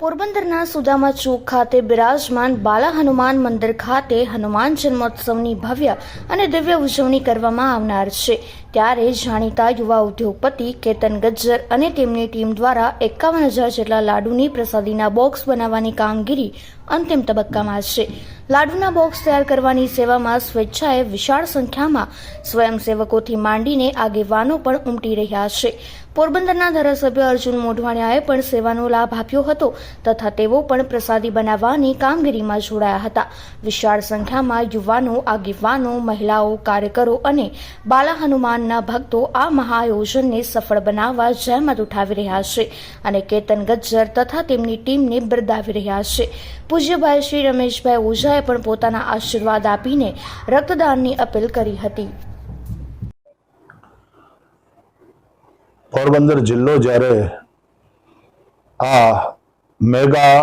પોરબંદરના સુદામા ચોક ખાતે બિરાજમાન બાલા હનુમાન મંદિર ખાતે હનુમાન જન્મોત્સવની ભવ્ય અને દિવ્ય ઉજવણી કરવામાં આવનાર છે. ત્યારે જાણીતા યુવા ઉદ્યોગપતિ કેતન ગજ્જર અને તેમની ટીમ દ્વારા એકાવન હજાર જેટલા લાડુની પ્રસાદીના બોક્સ બનાવવાની કામગીરી અંતિમ તબક્કામાં છે. લાડુના બોક્સ તૈયાર કરવાની સેવામાં સ્વેચ્છાએ વિશાળ સંખ્યામાં સ્વયંસેવકોથી માંડીને આગેવાનો પણ ઉમટી રહ્યા છે. પોરબંદરના ધારાસભ્ય અર્જુન મોઢવાણિયાએ પણ સેવાનો લાભ આપ્યો હતો તથા તેઓ પણ પ્રસાદી બનાવવાની કામગીરીમાં જોડાયા હતા. વિશાળ સંખ્યામાં યુવાનો, આગેવાનો, મહિલાઓ, કાર્યકરો અને બાલા હનુમાનના ભક્તો આ મહાઆયોજનને સફળ બનાવવા જહેમત ઉઠાવી રહ્યા છે અને કેતન ગજ્જર તથા તેમની ટીમને બિરદાવી રહ્યા છે. પૂજ્યભાઈ શ્રી રમેશભાઈ ઓઝાએ પણ પોતાના આશીર્વાદ આપીને રક્તદાનની અપીલ કરી હતી. પોરબંદર જિલ્લો જ્યારે આ મેગા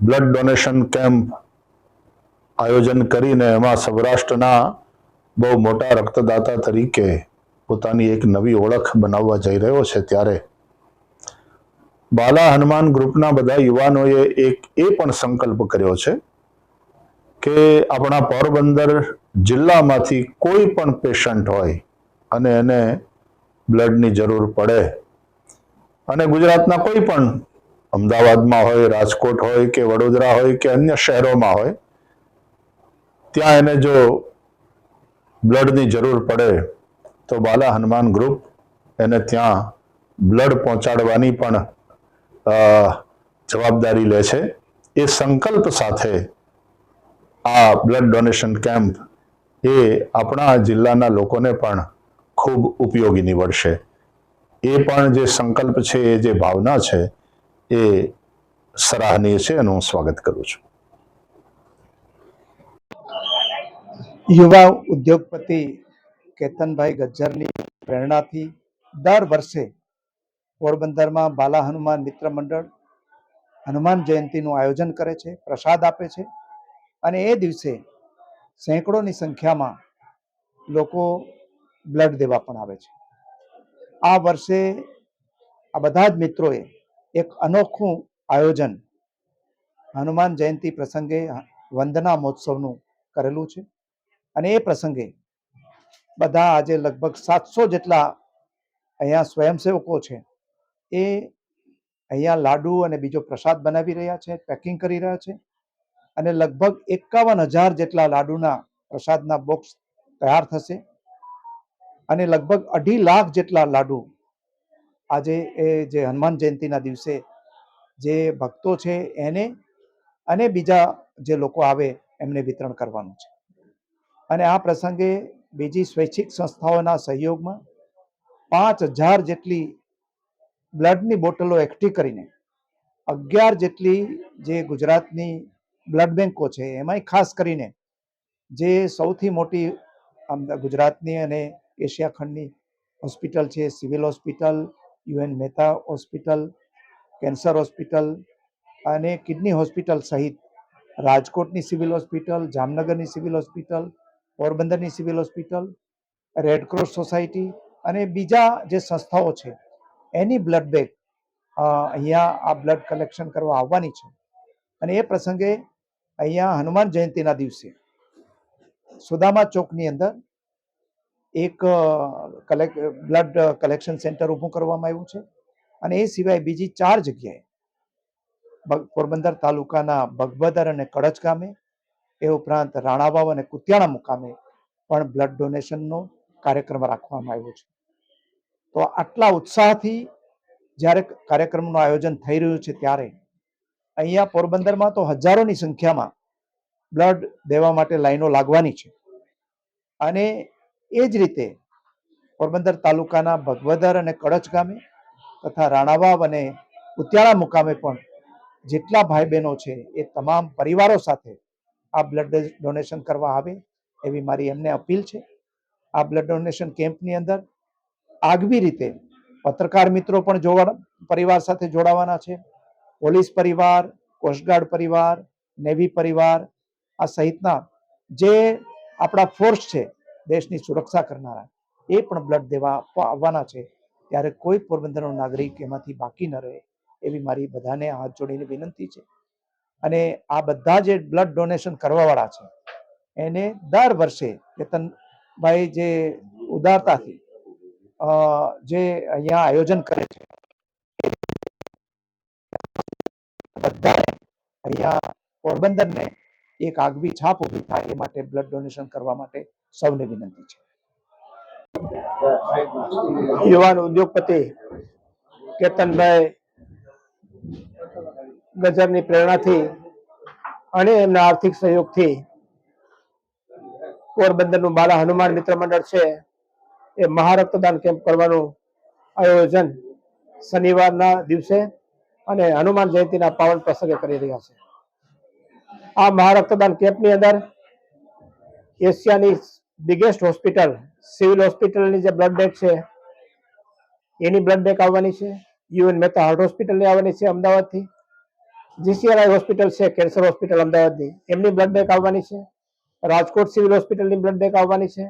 બ્લડ ડોનેશન કેમ્પ આયોજન કરીને એમાં સૌરાષ્ટ્રના બહુ મોટા રક્તદાતા તરીકે પોતાની એક નવી ઓળખ બનાવવા જઈ રહ્યો છે ત્યારે બાલા હનુમાન ગ્રુપના બધા યુવાનોએ એક એ પણ સંકલ્પ કર્યો છે કે આપણા પોરબંદર જિલ્લામાંથી કોઈ પણ પેશન્ટ હોય અને એને બ્લડની જરૂર પડે અને ગુજરાતના કોઈ પણ અમદાવાદમાં હોય, રાજકોટ હોય કે વડોદરા હોય કે અન્ય શહેરોમાં હોય, ત્યાં એને જો બ્લડની જરૂર પડે તો બાલા હનુમાન ગ્રુપ એને ત્યાં બ્લડ પહોંચાડવાની પણ જવાબદારી લે છે. એ સંકલ્પ સાથે આ બ્લડ ડોનેશન કેમ્પ એ આપણા જિલ્લાના લોકોને પણ ખૂબ ઉપયોગી નીવડશે. એ પણ જે સંકલ્પ છે, એ જે ભાવના છે, એ સરાહનીય છે એનું હું સ્વાગત કરું છું. યુવા ઉદ્યોગપતિ કેતનભાઈ ગજ્જરની પ્રેરણાથી દર વર્ષે પોરબંદરમાં બાલા હનુમાન મિત્ર મંડળ હનુમાન જયંતીનું આયોજન કરે છે, પ્રસાદ આપે છે અને એ દિવસે સેંકડોની સંખ્યામાં લોકો બ્લડ દેવા પણ આવે છે. આ વર્ષે આ બધા જ મિત્રોએ એક અનોખું આયોજન હનુમાન જયંતી પ્રસંગે વંદના મહોત્સવનું કરેલું છે અને એ પ્રસંગે બધા આજે લગભગ સાતસો જેટલા અહીંયા સ્વયંસેવકો છે. એ અહીંયા લાડુ અને બીજો પ્રસાદ બનાવી રહ્યા છે પેકિંગ કરી રહ્યા છે અને લગભગ એકાવન હજાર જેટલા લાડુના પ્રસાદના બોક્સ તૈયાર થશે અને લગભગ અઢી લાખ જેટલા લાડુ આજે એ જે હનુમાન જયંતીના દિવસે જે ભક્તો છે એને અને બીજા જે લોકો આવે એમને વિતરણ કરવાનું છે. અને આ પ્રસંગે બીજી સ્વૈચ્છિક સંસ્થાઓના સહયોગમાં પાંચ હજાર જેટલી બ્લડની બોટલો એકઠી કરીને અગિયાર જેટલી જે ગુજરાતની બ્લડ બેન્કો છે, એમાંય ખાસ કરીને જે સૌથી મોટી ગુજરાતની અને એશિયા ખંડની હોસ્પિટલ છે, civil hospital, UN Mehta hospital, cancer hospital અને કિડની હોસ્પિટલ સહિત રાજકોટની સિવિલ હોસ્પિટલ, જામનગરની સિવિલ હોસ્પિટલ પોરબંદરની civil hospital red cross society અને બીજા જે સંસ્થાઓ છે, એની બ્લડ બેંક અહીંયા આ બ્લડ કલેક્શન કરવા આવવાની છે. અને એ પ્રસંગે અહીંયા હનુમાન જયંતીના દિવસે સુદામા ચોકની અંદર એક કલેક્ટ બ્લડ કલેક્શન સેન્ટર ઊભું કરવામાં આવ્યું છે. અને એ સિવાય બીજી ચાર જગ્યાએ પોરબંદર તાલુકાના બગબદર અને કડચ ગામે એ ઉપરાંત રાણાવાવ અને કુતિયાણા મુકામે પણ બ્લડ ડોનેશનનો કાર્યક્રમ રાખવામાં આવ્યો છે. તો આટલા ઉત્સાહથી જ્યારે કાર્યક્રમનું આયોજન થઈ રહ્યું છે ત્યારે અહીંયા પોરબંદરમાં તો હજારોની સંખ્યામાં બ્લડ દેવા માટે લાઈનો લાગવાની છે. અને એ જ રીતે પોરબંદર તાલુકાના ભગવદર અને કડચ ગામે તથા રાણાવાવ અને ઉત્યાળા મુકામે પણ જેટલા ભાઈ બહેનો છે એ તમામ પરિવારો સાથે આ બ્લડ ડોનેશન કરવા આવે એવી મારી એમને અપીલ છે. આ બ્લડ ડોનેશન કેમ્પની અંદર આગવી રીતે પત્રકાર મિત્રો પણ જોવા, પરિવાર સાથે જોડાવાના છે. પોલીસ પરિવાર કોસ્ટગાર્ડ પરિવાર નેવી પરિવાર, આ સહિતના જે આપણા ફોર્સ છે દેશની સુરક્ષા કરનારા, એ પણ બ્લડ દેવા આવવાના છે. ત્યારે કોઈ પોરબંદરનો નાગરિક એમાંથી બાકી ન રહે એવી મારી બધાને હાથ જોડીને વિનંતી છે. અને આ બધા જે બ્લડ ડોનેશન કરવાવાળા છે, એને દર વર્ષે કેતનભાઈ જે ઉદારતાથી જે અહીંયા આયોજન કરે છે અહીંયા પોરબંદરને એક આગવી છાપ ઊભી થાય એ માટે બ્લડ ડોનેશન કરવા માટે સૌને વિનંતી છે. યુવાન ઉદ્યોગપતિ કેતનભાઈ ગજરની પ્રેરણાથી અને એમના આર્થિક સહયોગથી પોરબંદરનું બાલા હનુમાન મિત્ર મંડળ છે, એ મહારક્તદાન કેમ્પ કરવાનું આયોજન શનિવારના દિવસે અને હનુમાન જયંતિના પાવન પ્રસંગે કરી રહ્યા છે. આ મહારક્તદાન કેમ્પની અંદર એશિયાની બિગેસ્ટ હોસ્પિટલ, સિવિલ હોસ્પિટલની જે બ્લડ બેંક છે, એની બ્લડ બેંક આવવાની છે. યુએન મહેતા હાર્ટ હોસ્પિટલની આવવાની છે અમદાવાદથી. જીસીઆરઆઈ હોસ્પિટલ છે કેન્સર હોસ્પિટલ અમદાવાદની. એમની બ્લડ બેંક આવવાની છે. રાજકોટ સિવિલ હોસ્પિટલની બ્લડ બેંક આવવાની છે.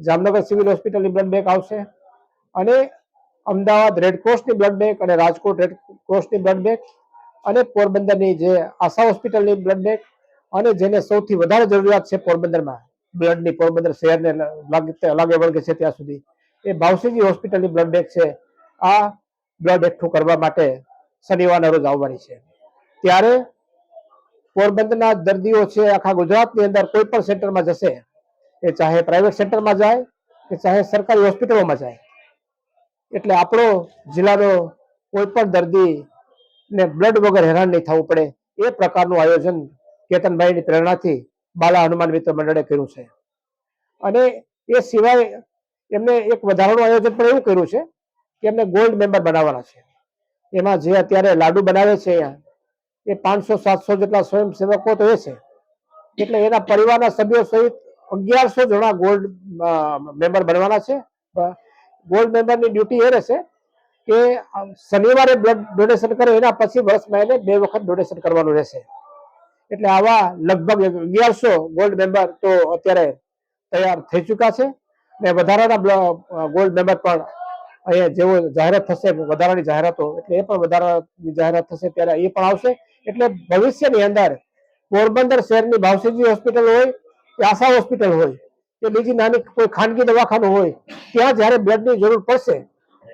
જામનગર સિવિલ હોસ્પિટલની બ્લડ બેંક આવશે. અને અમદાવાદ રેડક્રોસની બ્લડ બેંક અને રાજકોટ રેડ ક્રોસની બ્લડ બેંક અને પોરબંદરની જે આશા હોસ્પિટલની બ્લડ બેંક અને જેને સૌથી વધારે જરૂરિયાત છે પોરબંદરમાં. બ્લડની પોરબંદર શહેરને લાગે વળગે છે ત્યાં સુધી. એ ભાવસીજી હોસ્પિટલની બ્લડ બેંક છે. આ બ્લડ એકઠું કરવા માટે શનિવારના રોજ આવવાની છે. ત્યારે પોરબંદરના દર્દીઓ છે આખા ગુજરાતની અંદર કોઈ પણ સેન્ટરમાં જશે, એ ચાહે પ્રાઇવેટ સેન્ટરમાં જાય કે ચાહે સરકારી હોસ્પિટલોમાં જાય. એટલે આપણો જિલ્લાનો કોઈ પણ દર્દી ને બ્લડ વગર હેરાન નહીં થવું પડે, એ પ્રકારનું આયોજન કેતનભાઈની પ્રેરણાથી બાલા હનુમાન મિત્ર મંડળે કર્યું છે. અને એ સિવાય એમને એક વધારાનું આયોજન પણ એવું કર્યું છે કે એમને ગોલ્ડ મેમ્બર બનાવવાના છે. એમાં જે અત્યારે લાડુ બનાવે છે અહીંયા એ પાંચસો, સાતસો જેટલા સ્વયંસેવકો તો એ છે એટલે એના પરિવારના સભ્યો સહિત અગિયારસો જણા ગોલ્ડ મેમ્બર બનવાના છે. ગોલ્ડ મેમ્બરની ડ્યુટી એ રહેશે કે શનિવારે બ્લડ ડોનેશન કરે, એના પછી વર્ષમાં એને બે વખત ડોનેશન કરવાનું રહેશે. એટલે આવા લગભગ અગિયારસો ગોલ્ડ મેમ્બર તો અત્યારે તૈયાર થઈ ચૂક્યા છે. ને વધારાના ગોલ્ડ મેમ્બર પણ અહીંયા જેવો જાહેરાત થશે, વધારાની જાહેરાતો, એટલે એ પણ વધારાની જાહેરાત થશે ત્યારે એ પણ આવશે. એટલે ભવિષ્યની અંદર પોરબંદર શહેરની ભાવસીજી હોસ્પિટલ હોય કે આશા હોસ્પિટલ હોય કે બીજી નાની કોઈ ખાનગી દવાખાનું હોય, ત્યાં જ્યારે બ્લડની જરૂર પડશે,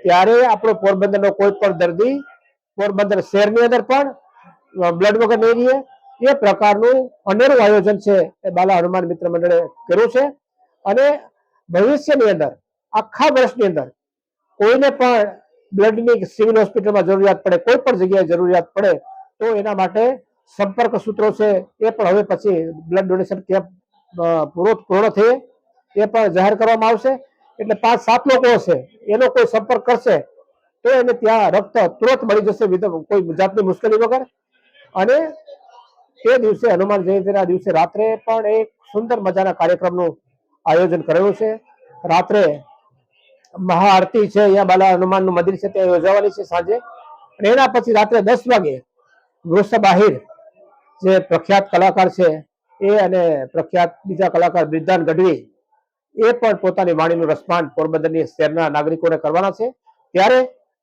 ત્યારે આપણો પોરબંદરનો કોઈ પણ દર્દી પોરબંદર શહેરની અંદર પણ બ્લડ વગર નહીં રહે. એ પ્રકારનું અનેરું આયોજન છે એ બાલા હનુમાન મિત્ર મંડળે કર્યું છે. અને ભવિષ્યની અંદર, આખા વર્ષની અંદર કોઈને પણ બ્લડની સિવિલ હોસ્પિટલમાં જરૂરિયાત પડે, કોઈ પણ જગ્યાએ જરૂરિયાત પડે, તો એના માટે સંપર્ક સૂત્રો છે, એ પણ હવે પછી બ્લડ ડોનેશન કેમ્પ પૂરો, પૂર્ણ થયે, એ પણ જાહેર કરવામાં આવશે. એટલે પાંચ, સાત લોકો હશે, એનો કોઈ સંપર્ક કરશે, તો એને ત્યાં રક્ત તુરંત મળી જશે કોઈ જાતની મુશ્કેલી વગર. અને તે દિવસે હનુમાન જયંતિના દિવસે રાત્રે પણ એક સુંદર મજાના કાર્યક્રમનું આયોજન કરેલું છે. રાત્રે મહાઆરતી છે, અહીંયા બાલા હનુમાનનું મંદિર છે, ત્યાં યોજાવાની છે સાંજે. અને એના પછી રાત્રે દસ વાગે વૃષભ આહિર જે પ્રખ્યાત કલાકાર છે, એ અને પ્રખ્યાત બીજા કલાકાર બિરદાન ગઢવી, એ પણ પોતાની વાણીનું રસપાન પોરબંદરની શહેરના નાગરિકોને કરવાના છે. ત્યારે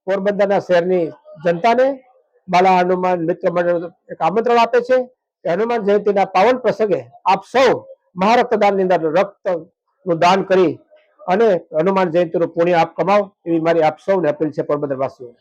પોરબંદરના શહેરની જનતાને બાલા હનુમાન મિત્ર મંડળ એક આમંત્રણ આપે છે હનુમાન જયંતિના પાવન પ્રસંગે આપ સૌ મહારક્તદાનની અંદર રક્તનું દાન કરી અને હનુમાન જયંતિનું પુણ્ય આપ કમાઓ એવી મારી આપ સૌને અપીલ છે પોરબંદર વાસીઓને